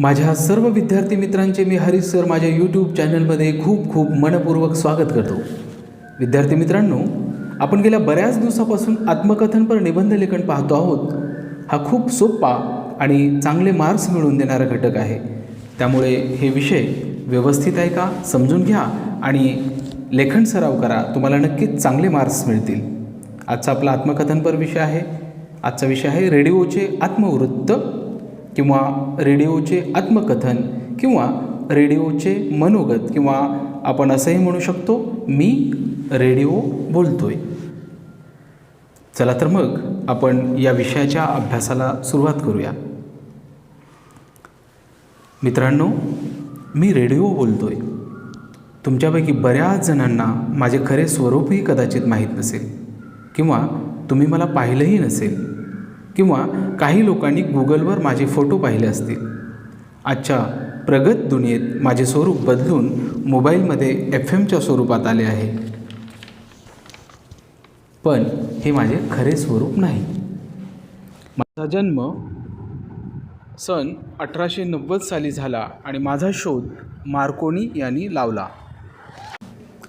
माझ्या सर्व विद्यार्थी मित्रांचे मी हरीश सर माझ्या यूट्यूब चॅनलमध्ये खूप खूप मनपूर्वक स्वागत करतो. विद्यार्थी मित्रांनो आपण गेल्या बऱ्याच दिवसापासून आत्मकथनपर निबंध लेखन पाहतो आहोत. हा खूप सोपा आणि चांगले मार्क्स मिळवून देणारा घटक आहे. त्यामुळे हे विषय व्यवस्थित आहे का समजून घ्या आणि लेखन सराव करा. तुम्हाला नक्कीच चांगले मार्क्स मिळतील. आजचा आपला आत्मकथनपर विषय आहे. आजचा विषय आहे रेडिओचे आत्मवृत्त किंवा रेडिओचे आत्मकथन किंवा रेडिओचे मनोगत किंवा आपण असंही म्हणू शकतो मी रेडिओ बोलतोय. चला तर मग आपण या विषयाच्या अभ्यासाला सुरुवात करूया. मित्रांनो मी रेडिओ बोलतोय. तुमच्यापैकी बऱ्याच जणांना माझे खरे स्वरूपही कदाचित माहीत नसेल किंवा तुम्ही मला पाहिलंही नसेल. किंवा काही लोकांनी गुगलवर माझे फोटो पाहिले असतील. आजच्या प्रगत दुनियेत माझे स्वरूप बदलून मोबाईलमध्ये एफ एमच्या स्वरूपात आले आहे. पण हे माझे खरे स्वरूप नाही. माझा जन्म सन अठराशे नव्वद साली झाला आणि माझा शोध मार्कोनी यांनी लावला.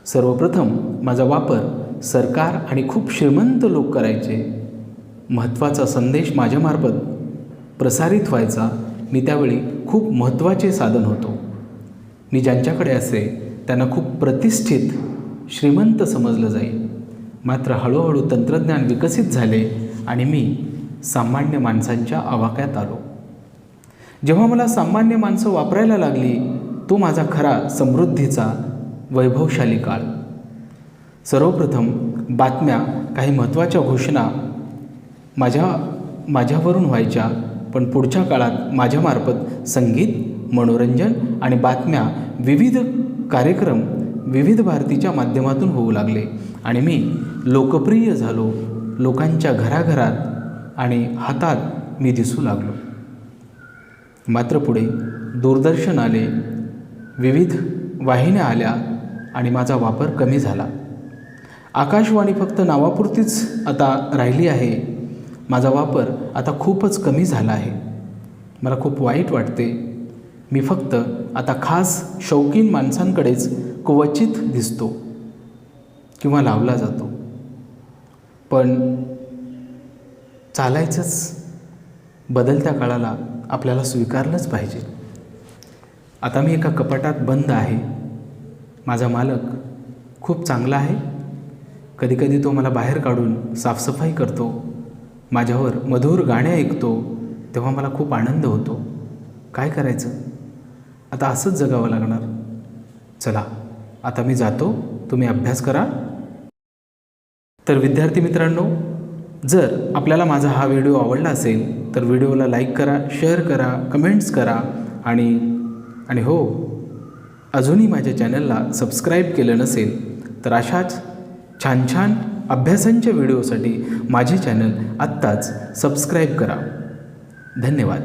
सर्वप्रथम माझा वापर सरकार आणि खूप श्रीमंत लोक करायचे. महत्त्वाचा संदेश माझ्यामार्फत प्रसारित व्हायचा मी त्यावेळी खूप महत्त्वाचे साधन होतो. मी ज्यांच्याकडे असे त्यांना खूप प्रतिष्ठित श्रीमंत समजलं जाईल. मात्र हळूहळू तंत्रज्ञान विकसित झाले आणि मी सामान्य माणसांच्या आवाक्यात आलो. जेव्हा मला सामान्य माणसं वापरायला लागली तो माझा खरा समृद्धीचा वैभवशाली काळ. सर्वप्रथम बातम्या काही महत्त्वाच्या घोषणा माझ्या माझ्यावरून व्हायच्या पण पुढच्या काळात माझ्यामार्फत संगीत मनोरंजन आणि बातम्या विविध कार्यक्रम विविध भारतीच्या माध्यमातून होऊ लागले आणि मी लोकप्रिय झालो लोकांच्या घराघरात आणि हातात मी दिसू लागलो. मात्र पुढे दूरदर्शन आले विविध वाहिन्या आल्या आणि माझा वापर कमी झाला. आकाशवाणी फक्त नावापुरतीच आता राहिली आहे. माझा वापर आता खूपच कमी झाला आहे. मला खूप वाईट वाटते. मी फक्त आता खास शौकीन माणसांकडेच क्वचित दिसतो किंवा लावला जातो. पण चालायचंच बदलत्या काळाला आपल्याला स्वीकारलंच पाहिजे. आता मी एका कपाटात बंद आहे. माझा मालक खूप चांगला आहे. कधीकधी तो मला बाहेर काढून साफसफाई करतो. माझ्यावर मधुर गाणे ऐकतो तेव्हा मला खूप आनंद होतो. काय करायचं? आता असंच जगावं लागणार. चला आता मी जातो. तुम्ही अभ्यास करा. तर विद्यार्थी मित्रांनो जर आपल्याला माझा हा व्हिडिओ आवडला असेल तर व्हिडिओला लाईक करा शेअर करा कमेंट्स करा आणि आणि हो अजूनही माझ्या चॅनलला सबस्क्राईब केलं नसेल तर अशाच छान छान अभ्यासांच्या व्हिडिओसाठी माझे चॅनल आत्ताच सबस्क्राईब करा. धन्यवाद.